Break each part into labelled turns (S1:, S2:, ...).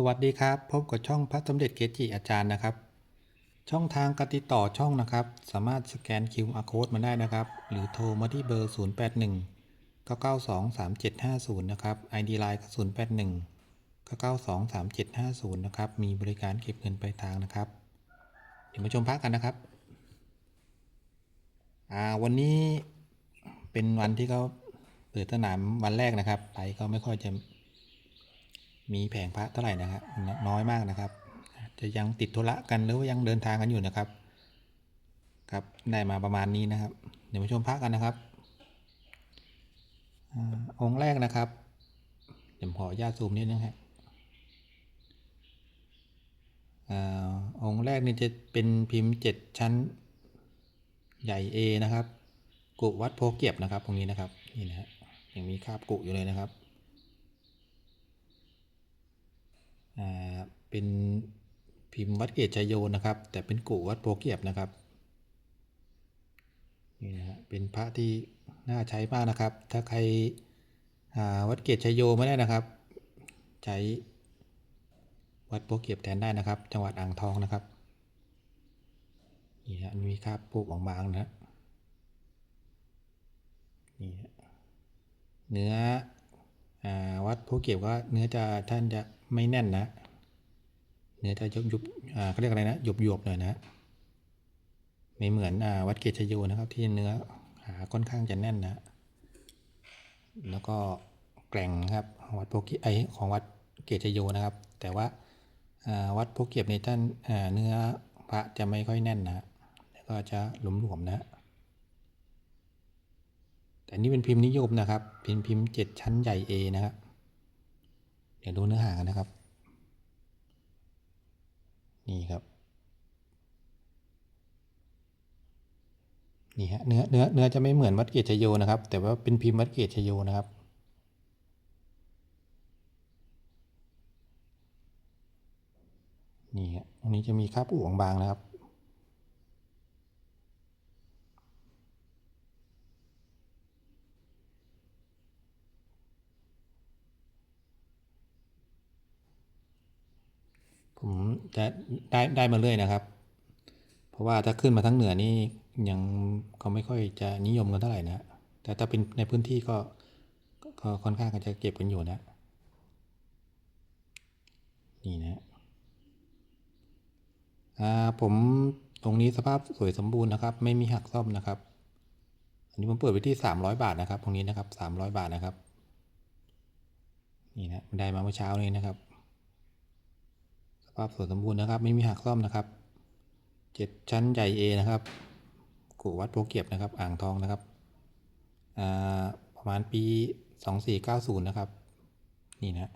S1: สวัสดีครับ พบกับช่องพระสมเด็จเกจิอาจารย์นะครับ ช่องทางการติดต่อช่องนะครับ สามารถสแกน QR code มาได้นะครับ หรือโทรมาที่เบอร์ 081 992 3750 นะครับ ID Line ก็081 992 3750 นะครับ มีบริการเก็บเงินปลายทางนะครับ เดี๋ยวมาชมพระกันนะครับอ่าวันนี้เป็นวันที่เขาเปิดสนามวันแรกนะครับไปก็ไม่ค่อยจะ มีแผงพระเท่าไหร่นะครับน้อยมากนะครับ จะยังติดธุระกันหรือว่ายังเดินทางกันอยู่นะครับ ครับได้มาประมาณนี้นะครับ เดี๋ยวมาชมพระกันนะครับอองค์แรกนะครับเดี๋ยวขอญาตซูมนิดนึงครับองค์แรกนี่จะเป็นพิมพ์เจ็ดชั้นใหญ่ A นะครับ กุวัดโพเกียบนะครับ ตรงนี้นะครับ นี่นะฮะยังมีคราบกุอยู่เลยนะครับ อ่า เป็นพิมพ์วัดเกตชัยโยนะครับ แต่เป็นกุวัดโพเกียบนะครับนี่นะฮะเป็นพระที่น่าใช้มากนะครับ ถ้าใครหาวัดเกตชัยโยไม่ได้นะครับ ใช้วัดโพเกียบแทนได้นะครับ จังหวัดอ่างทองนะครับนี่ฮะมีคราบปลูกบางๆนะ นี่ฮะเนื้ออวัดผู้เก็บก็เนื้อจะท่านจะ ไม่แน่นนะเนื้อจะยุบยุบอ่าเขาเรียกอะไรนะหยุบยุบหน่อยนะไม่เหมือนอ่าวัดเกตชโยนะครับที่เนื้อหาค่อนข้างจะแน่นนะ แล้วก็แกร่งครับวัดโพกียไอของวัดเกตชโยนะครับ แต่ว่าวัดโพเกีบในท่านเนื้อพระจะไม่ค่อยแน่นนะแล้วก็จะหลวมๆนะแต่นี่เป็นพิมพ์นิยมนะครับ เป็นพิมพ์เจ็ดชั้นใหญ่ A นะครับ ดี๋ยวดูเนื้อหากันนะครับ นี่ครับ นี่ฮะเนื้อเนื้อเนื้อจะไม่เหมือนวัดเกตชโยนะครับ แต่ว่าเป็นพิมพ์วัดเกตชโยนะครับนี่ฮะตรงนี้จะมีคราบอุ่บางนะครับ ผมจะได้ได้มาเรื่อยนะครับ เพราะว่าถ้าขึ้นมาทั้งเหนือนี่ยังเขาไม่ค่อยจะนิยมกันเท่าไหร่นะแต่ถ้าเป็นในพื้นที่ก็ก็ค่อนข้างจะเก็บกันอยู่นะ นี่นะอ่าผมตรงนี้สภาพสวยสมบูรณ์นะครับ ไม่มีหักซ่อมนะครับ อันนี้ผมเปิดไปที่ 300 บาทนะครับ ตรงนี้นะครับ 300 บาทนะครับ นี่นะได้มาเมื่อเช้านี้นะครับ ภาพสวยสมบูรณ์นะครับ ไม่มีหักซ่อมนะครับเจ็ดชั้นใหญ่ A นะครับกูวัดโพเกียบนะครับ อ่างทองนะครับ ประมาณปี 2490 นะครับ นี่นะ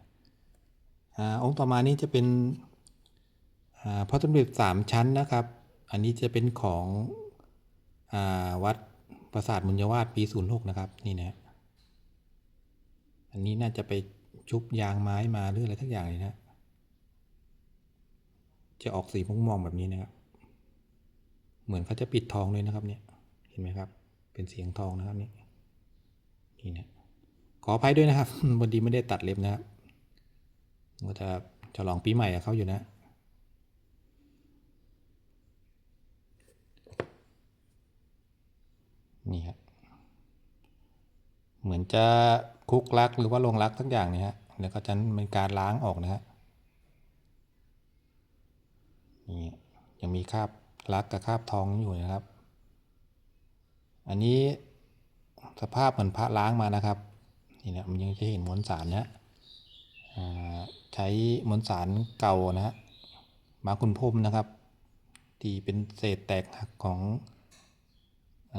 S1: องค์ต่อมานี้จะเป็นพระสมเด็จสามชั้นนะครับ อันนี้จะเป็นของอวัดปราสาทมุญยวาดปี 06 นะครับ นี่นะ อันนี้น่าจะไปชุบยางไม้มาหรืออะไรทักอย่างเลยนะ จะออกสีม่วงๆแบบนี้นะครับ เหมือนเขาจะปิดทองเลยนะครับเนี่ย เห็นไหมครับ เป็นเสียงทองนะครับนี่ นี่นะ ขออภัยด้วยนะครับวันดีไม่ได้ตัดเล็บนะครับ ก็จะฉลองปีใหม่กับเขาอยู่นะ นี่ครับ เหมือนจะคุกลักหรือว่าลงรักทั้งอย่างเนี่ยฮะ แล้วก็จะเป็นการล้างออกนะฮะ นี่ ยังมีคราบลักกับคราบทองอยู่นะครับ อันนี้สภาพเหมือนพระล้างมานะครับนี่นะมันยังจะเห็นมวลสารนะอ่าใช้มวลสารเก่านะฮะมาคุณพรมนะครับ ที่เป็นเศษแตกหักของอ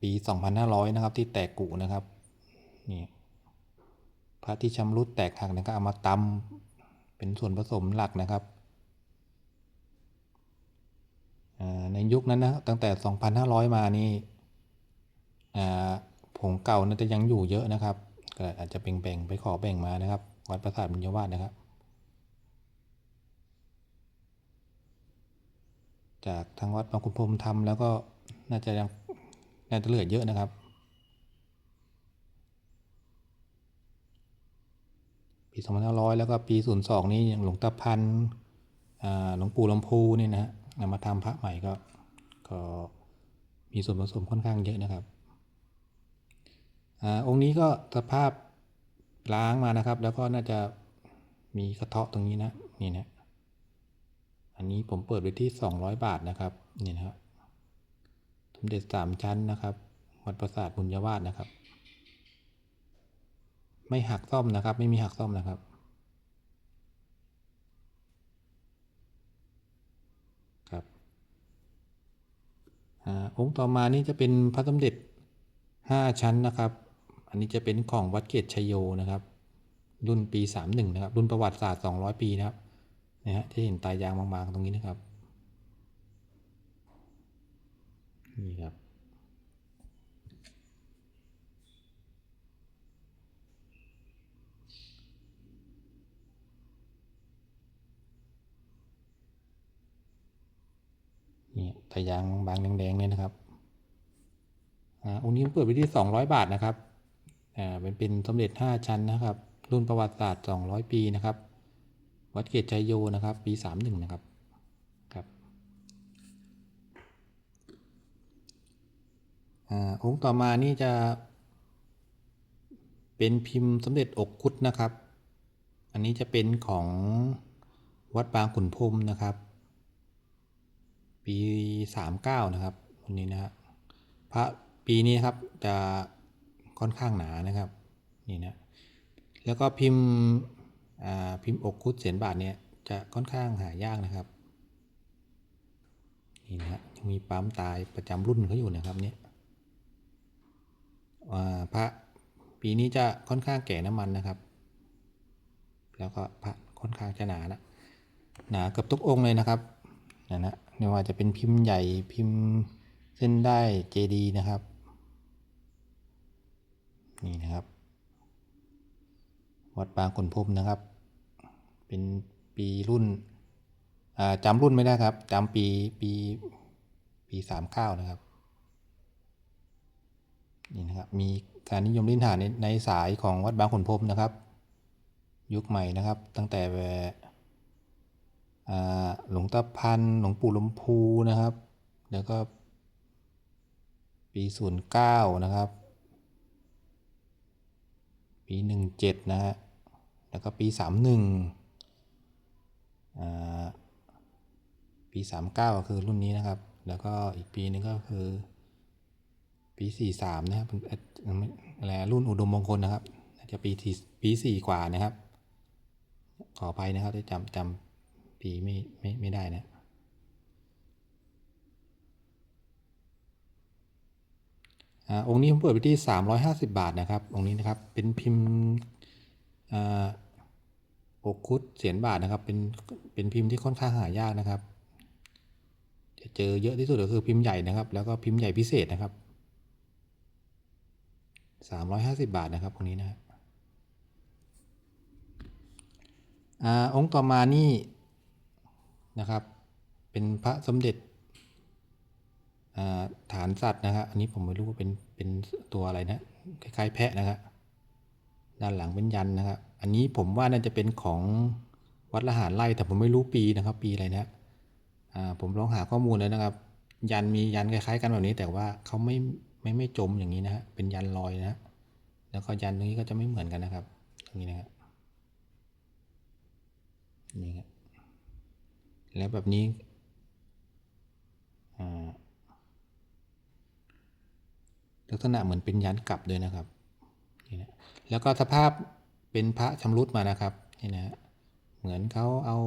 S1: ปี 2500 นะครับ ที่แตกกุนะครับนี่พระที่ชำรุดแตกหักนะครับเอามาตำเป็นส่วนผสมหลักนะครับ ในยุคนั้นนะตั้งแต่ 2,500 มานี่ผงเก่าน่าจะยังอยู่เยอะนะครับก็อาจจะแบ่งๆไปขอแบ่งมานะครับ วัดประสาทบุญยวาสนะครับ จากทางวัดบางคุณพรมทำแล้วก็น่าจะยังน่าจะเหลือเยอะนะครับ ปี 2500 แล้วก็ปี 02 นี่อย่างหลวงตาพันหลวงปู่ลำพูนี่นะฮะ นำมาทำพระใหม่ก็ก็มีส่วนผสมค่อนข้างเยอะนะครับอองค์นี้ก็สภาพล้างมานะครับ แล้วก็น่าจะมีกระเทาะตรงนี้นะนี่นะอันนี้ผมเปิดไปที่ 200 บาทนะครับนี่นะครับสมเด็จสามชั้นนะครับวัดประสาทบุญยวาสนะครับ ไม่หักซ่อมนะครับ ไม่มีหักซ่อมนะครับ องค์ต่อมานี่จะเป็นพระสมเด็จ 5 ชั้นนะครับ อันนี้จะเป็นของวัดเกตชโยนะครับ รุ่นปี 31 นะครับ รุ่นประวัติศาสตร์ 200 ปีนะครับนะฮะที่เห็นตายางบางๆตรงนี้นะครับ นี่ครับ นี่ตายางบางแดงๆเนี่ยนะครับอ่าองค์นี้เปิดไปที่ 200 บาทนะครับอ่าเป็นเป็นสมเด็จ 5 ชั้นนะครับ รุ่นประวัติศาสตร์ 200 ปีนะครับ วัดเกตชัยโยนะครับ ปี 31 นะครับครับอ่าองค์ต่อมานี่จะเป็นพิมพ์สมเด็จอกคุดนะครับ อันนี้จะเป็นของวัดบางขุนพรมนะครับ ปี39นะครับวันนี้นะพระปีนี้ครับจะค่อนข้างหนานะครับนี่นะแล้วก็พิมพ์อ่าพิมพ์อกคุดเสียนบาทเนี่ยจะค่อนข้างหายากนะครับนี่นะฮะยังมีปั๊มตายประจำรุ่นเขาอยู่นะครับเนี่ยอ่าพระปีนี้จะค่อนข้างแก่น้ำมันนะครับ แล้วก็พระค่อนข้างจะหนานะหนาเกือบทุกองค์เลยนะครับนะนะ ไม่ว่าจะเป็นพิมพ์ใหญ่พิมพ์เส้นได้เจดีนะครับ นี่นะครับ วัดบางขุนพรมนะครับ เป็นปีรุ่นจำรุ่นไม่ได้ครับจำปีปีปีสามเก้านะครับนี่นะครับมีการนิยมลิ้นหาในในสายของวัดบางขุนพรมนะครับ ยุคใหม่นะครับ ตั้งแต่ หลวงตาพันหลวงปู่ลมพูนะครับ แล้วก็ปีศูนย์เก้านะครับ ปีหนึ่งเจ็ดนะฮะ แล้วก็ปีสามหนึ่งปีสามเก้าคือรุ่นนี้นะครับ แล้วก็อีกปีนึงก็คือ ปีสี่สามนะครับอะไรรุ่นอุดมมงคลนะครับน่าจะปีที่ปีสี่กว่านะครับ ขออภัยนะครับที่จำจำ ปีไม่ไม่ไม่ได้นะอองค์นี้ผมเปิดไปที่ 350 บาทนะครับ องค์นี้นะครับ เป็นพิมพ์อ่าอกคุดเสียนบาทนะครับ เป็น เป็นพิมพ์ที่ค่อนข้างหายากนะครับ จะเจอเยอะที่สุดก็คือพิมพ์ใหญ่นะครับ แล้วก็พิมพ์ใหญ่พิเศษนะครับ 350 บาทนะครับ องค์นี้นะครับอองค์ต่อมานี่ นะครับ เป็นพระสมเด็จฐานสัตว์นะครับอันนี้ผมไม่รู้ว่าเป็นเป็นตัวอะไรนะคล้ายๆแพะนะครับด้านหลังเป็นยันนะครับ อันนี้ผมว่าน่าจะเป็นของวัดละหารไร่แต่ผมไม่รู้ปีนะครับ ปีอะไรนะอ่าผมลองหาข้อมูลแล้วนะครับ ยันมียันคล้ายๆ กันแบบนี้ แต่ว่าเขาไม่ไม่ไม่จมอย่างนี้นะฮะเป็นยันลอยนะฮะแล้วก็ยันตรงนี้ก็จะไม่เหมือนกันนะครับตรงนี้นะครับนี่ครับ แล้วแบบนี้ลักษณะเหมือนเป็นยันกลับด้วยนะครับนี่นะแล้วก็สภาพเป็นพระชำรุดมานะครับนี่นะเหมือนเขาเอา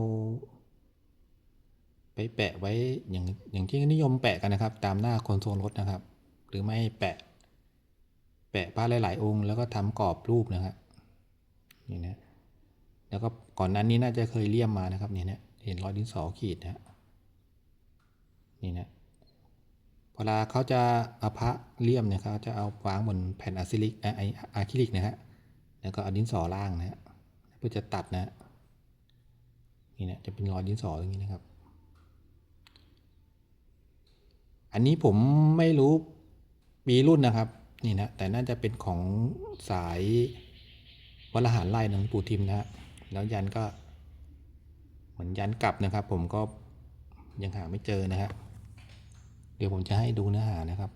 S1: ไปแปะไว้อย่างอย่างที่นิยมแปะกันนะครับ ตามหน้าคนโซลรถนะครับ หรือไม่แปะ แปะพระหลาย ๆ องค์ แล้วก็ทำกรอบรูปนะครับนี่นะแล้วก็ก่อนนั้นนี้น่าจะเคยเลี่ยมมานะครับนี่นะ เห็นรอยดินสอขีดนะฮะนี่นะเวลาเขาจะเอาพระเลี่ยมเนี่ยเขาจะเอาวางบนแผ่นอะซิลิกอ่อไออะคริลิกนะฮะแล้วก็เอาดินสอล่างนะฮะเพื่อจะตัดนะฮะนี่นะจะเป็นรอยดินสออย่างนี้นะครับ อันนี้ผมไม่รู้ปีรุ่นนะครับนี่นะแต่น่าจะเป็นของสายวัดละหารไล่หลวงปู่ทิมนะฮะแล้วยันก็ มือนยันกลับนะครับ ผมก็ยังหาไม่เจอนะฮะเดี๋ยวผมจะให้ดูเนื้อหานะครับ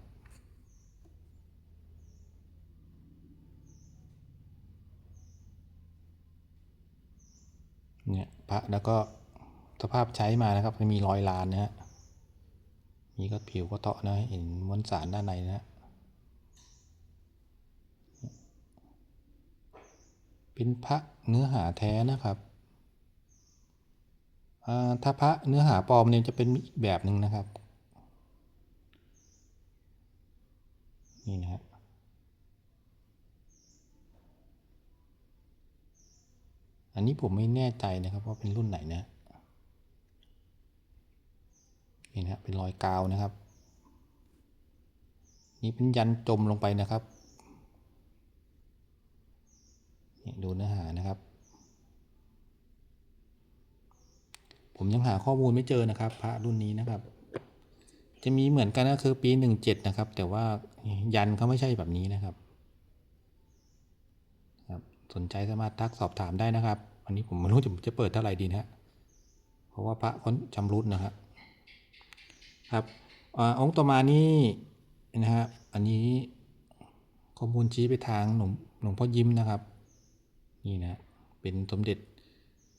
S1: เนี่ยพระแล้วก็สภาพใช้มานะครับมีรอยลานนะฮะมีก็ผิวก็เตาะนะเห็นมวลสารด้านในนะฮะเป็นพระเนื้อหาแท้นะครับ ถ้าพระเนื้อหาปลอมเนี่ยจะเป็นอีกแบบหนึ่งนะครับ นี่นะฮะอันนี้ผมไม่แน่ใจนะครับว่าเป็นรุ่นไหนนะนี่นะเป็นรอยกาวนะครับ นี่เป็นยันจมลงไปนะครับดูเนื้อหานะครับ ผมยังหาข้อมูลไม่เจอนะครับ พระรุ่นนี้นะครับ จะมีเหมือนกันก็คือปีหนึ่งเจ็ดนะครับ แต่ว่ายันเขาไม่ใช่แบบนี้นะครับครับ สนใจสามารถทักสอบถามได้นะครับอันนี้ผมไม่รู้จะจะเปิดเท่าไหร่ดีนะฮะเพราะว่าพระค้นจำรุดนะครับครับอองค์ต่อมานี่นะฮะอันนี้ข้อมูลชี้ไปทางหลวงหลวงพ่อยิ้มนะครับ นี่นะเป็นสมเด็จ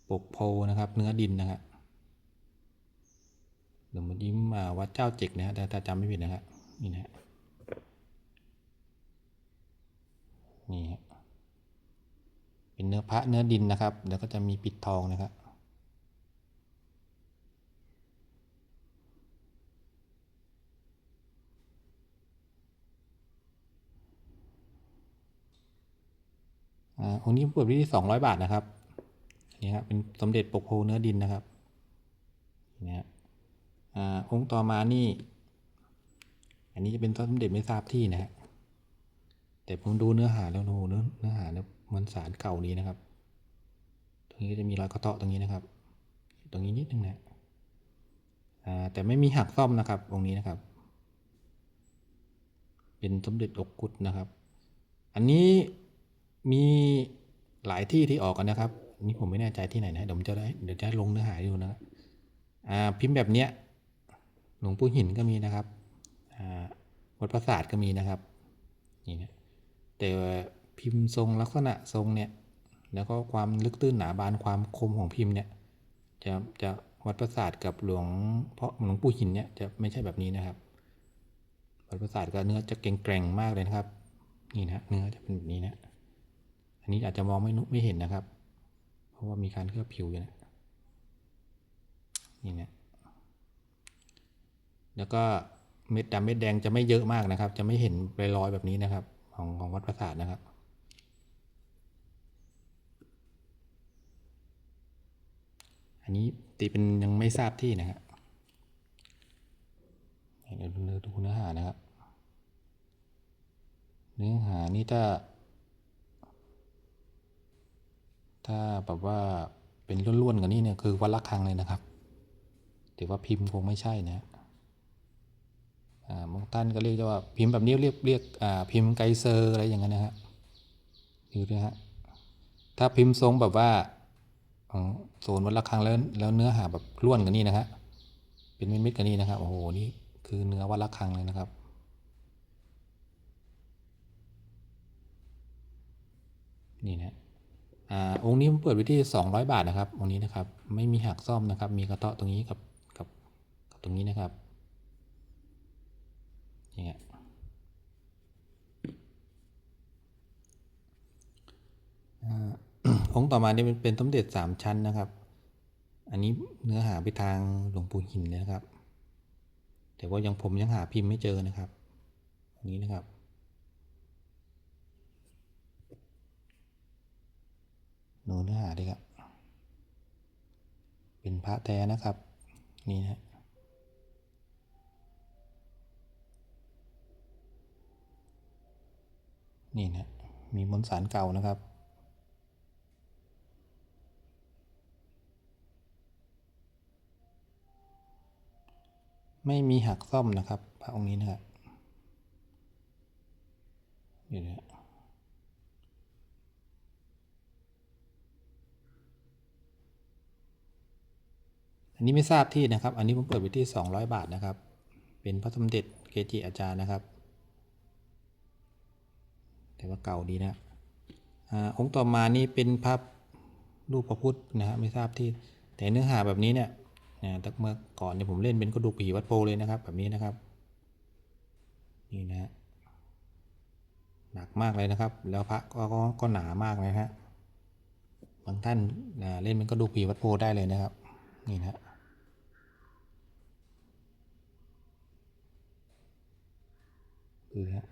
S1: ปกโพนะครับ เนื้อดินนะครับ ลวงพ่อยิ้มอ่าวัดเจ้าเจกนะฮะถ้าจำไม่ผิดนะครับนี่นะฮะนี่ฮะเป็นเนื้อพระเนื้อดินนะครับ แล้วก็จะมีปิดทองนะครับอ่าองค์นี้เปิดไว้ที่สองร้อยบาทนะครับนี่ครับเป็นสมเด็จปกโพเนื้อดินนะครับนี่นะ อองค์ต่อมานี่ อันนี้จะเป็นสมเด็จไม่ทราบที่นะฮะแต่ผมดูเนื้อหาแล้วโอ้โหเนื้อเนื้อหาเนี่ยมันสารเก่านี้นะครับ ตรงนี้ก็จะมีรอยกระเทาะตรงนี้นะครับ ตรงนี้นิดนึงนะอ่าแต่ไม่มีหักซ่อมนะครับองค์นี้นะครับ เป็นสมเด็จอกกุดนะครับ อันนี้มีหลายที่ที่ออกกันนะครับนนี้ผมไม่แน่ใจที่ไหนนะเดี๋ยวผมจะได้เดี๋ยวจะลงเนื้อหาดูนะอ่าพิมพ์แบบเนี้ย หลวงปู่หินก็มีนะครับวัดประสาทก็มีนะครับนี่นะแต่พิมพ์ทรงลักษณะทรงเนี่ยแล้วก็ความลึกตื้นหนาบานความคมของพิมพ์เนี่ยจะจะวัดประสาทกับหลวงเพราะหลวงปู่หินเนี่ยจะไม่ใช่แบบนี้นะครับวัดประสาทก็เนื้อจะเกร็งๆมากเลยนะครับ นี่นะเนื้อจะเป็นแบบนี้นะอันนี้อาจจะมองไม่นุไม่เห็นนะครับ เพราะว่ามีการเคลือบผิวอยู่นะนี่นะ แล้วก็เม็ดดำเม็ดแดงจะไม่เยอะมากนะครับ จะไม่เห็นรอยๆแบบนี้นะครับ ของของวัดประสาทนะครับอันนี้ตีเป็นยังไม่ทราบที่นะครับเดี๋ยวดูเนื้อหานะครับ เนื้อหานี่ถ้า ถ้าแบบว่าเป็นล้วนๆกันนี่เนี่ยคือวัดละคังเลยนะครับ แต่ว่าพิมพ์คงไม่ใช่นะอ่า บางท่านก็เรียกว่าพิมพ์แบบนี้เรียกเรียกพิมพ์ไกเซอร์อะไรอย่างเงี้ยนะฮะดูนะฮะถ้าพิมพ์ทรงแบบว่าโซนวัดละคังแล้วแล้วเนื้อหาแบบล้วนกันนี่นะฮะเป็นเม็ดๆกันนี่นะครับโอ้โหนี่คือเนื้อวัดละคังเลยนะครับนี่นะอ่าองค์นี้ผมเปิดไว้ที่ 200 บาทนะครับองค์นี้นะครับ ไม่มีหักซ่อมนะครับ มีกระเตาะตรงนี้กับกับกับตรงนี้นะครับ นี่ฮะอ่าองค์ต่อมาเนี่ยเป็นสมเด็จสามชั้นนะครับ อันนี้เนื้อหาไปทางหลวงปู่หินเลยนะครับ แต่ว่ายังผมยังหาพิมพ์ไม่เจอนะครับอันนี้นะครับดูเนื้อหาดีครับ เป็นพระแท้นะครับ นี่นะ นี่นะมีมนสารเก่านะครับไม่มีหักซ่อมนะครับพระองค์นี้นะครับอยู่นะอันนี้ไม่ทราบที่นะครับ อันนี้ผมเปิดไปที่ 200 บาทนะครับ เป็นพระสมเด็จเกจิอาจารย์นะครับ แต่ว่าเก่าดีนะอ่าองค์ต่อมานี่เป็นพระรูปพระพุทธนะฮะไม่ทราบที่แต่เนื้อหาแบบนี้เนี่ยนะตั้งเมื่อก่อนเนี่ยผมเล่นเป็นกระดูกผีวัดโพเลยนะครับ แบบนี้นะครับนี่นะฮะหนักมากเลยนะครับ แล้วพระก็ก็ก็หนามากนะฮะบางท่านนะเล่นเป็นกระดูกผีวัดโพได้เลยนะครับนี่นะฮะดูนะฮะ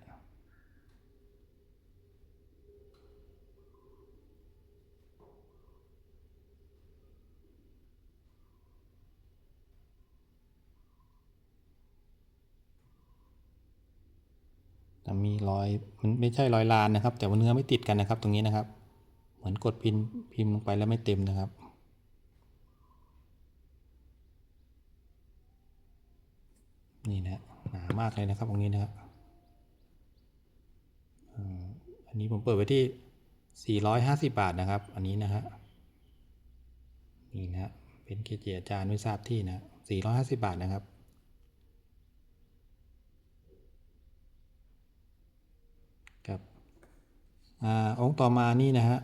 S1: มีรอยมันไม่ใช่รอยลานนะครับ แต่ว่าเนื้อไม่ติดกันนะครับ ตรงนี้นะครับ เหมือนกดพิมพ์พิมพ์ลงไปแล้วไม่เต็มนะครับ นี่นะหนามากเลยนะครับตรงนี้นะครับอันนี้ผมเปิดไว้ที่ 450 บาทนะครับ อันนี้นะฮะนี่นะเป็นเกจิอาจารย์ไม่ทราบที่นะ450 บาทนะครับ อ่าองค์ต่อมานี่นะฮะ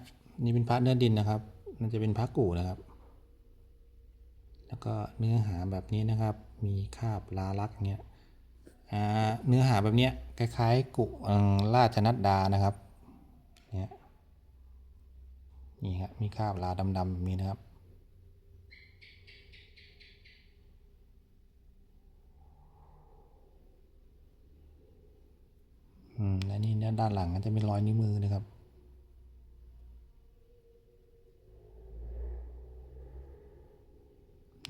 S1: นี่เป็นพระเนื้อดินนะครับ มันจะเป็นพระกู่นะครับ แล้วก็เนื้อหาแบบนี้นะครับ มีคาบลาลักษ์เนี้ยอ่าเนื้อหาแบบเนี้ยคล้ายๆกุราชนัดดานะครับเนี่ยนี่ครับมีคาบลาดำๆแบบนี้นะครับ อืมและนี่เนี่ยด้านหลังก็จะเป็นรอยนิ้วมือนะครับ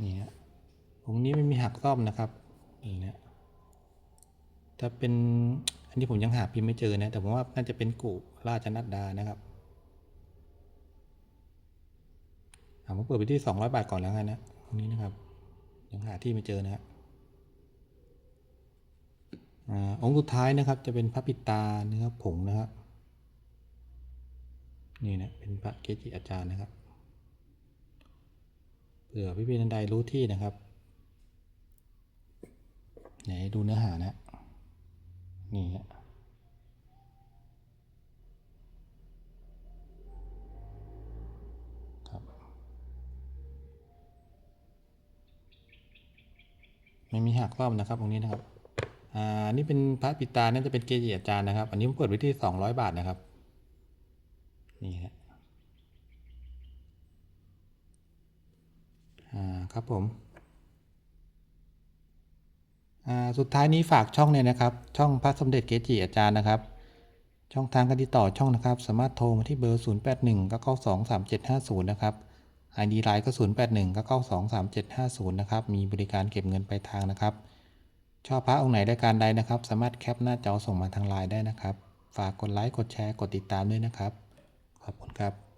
S1: นี่ฮะองนี้ไม่มีหักซ่อมนะครับนี่นะถ้าเป็นอันนี้ผมยังหาพิมพ์ไม่เจอนะ แต่ผมว่าน่าจะเป็นกุราชนัดดานะครับอ่าผมเปิดไปที่ 200 บาทก่อนแล้วกันนะตรงนี้นะครับ ยังหาที่ไม่เจอนะครับ องค์สุดท้ายนะครับจะเป็นพระปิตาเนื้อผงนะครับนี่นะเป็นพระเกจิอาจารย์นะครับเผื่อพี่พี่นันใดรู้ที่นะครับไหนดูเนื้อหานะนี่ฮะครับไม่มีหักรอบนะครับตรงนี้นะครับ อ่านี่เป็นพระปิตาน่าจะเป็นเกจิอาจารย์นะครับ อันนี้ผมเปิดไว้ที่สองร้อยบาทนะครับ นี่ฮะอ่าครับผมอ่าสุดท้ายนี้ฝากช่องเนี่ยนะครับ ช่องพระสมเด็จเกจิอาจารย์นะครับ ช่องทางการติดต่อช่องนะครับ สามารถโทรมาที่เบอร์ 0 8 1 9 9 2 3 7 5 0 นะครับ ID ไลน์ก็ 0 8 1 9 9 2 3 7 5 0 นะครับ มีบริการเก็บเงินปลายทางนะครับ ชอบพระองค์ไหนรายการใดนะครับ สามารถแคปหน้าจอส่งมาทางไลน์ได้นะครับ ฝากกดไลค์กดแชร์กดติดตามด้วยนะครับ ขอบคุณครับ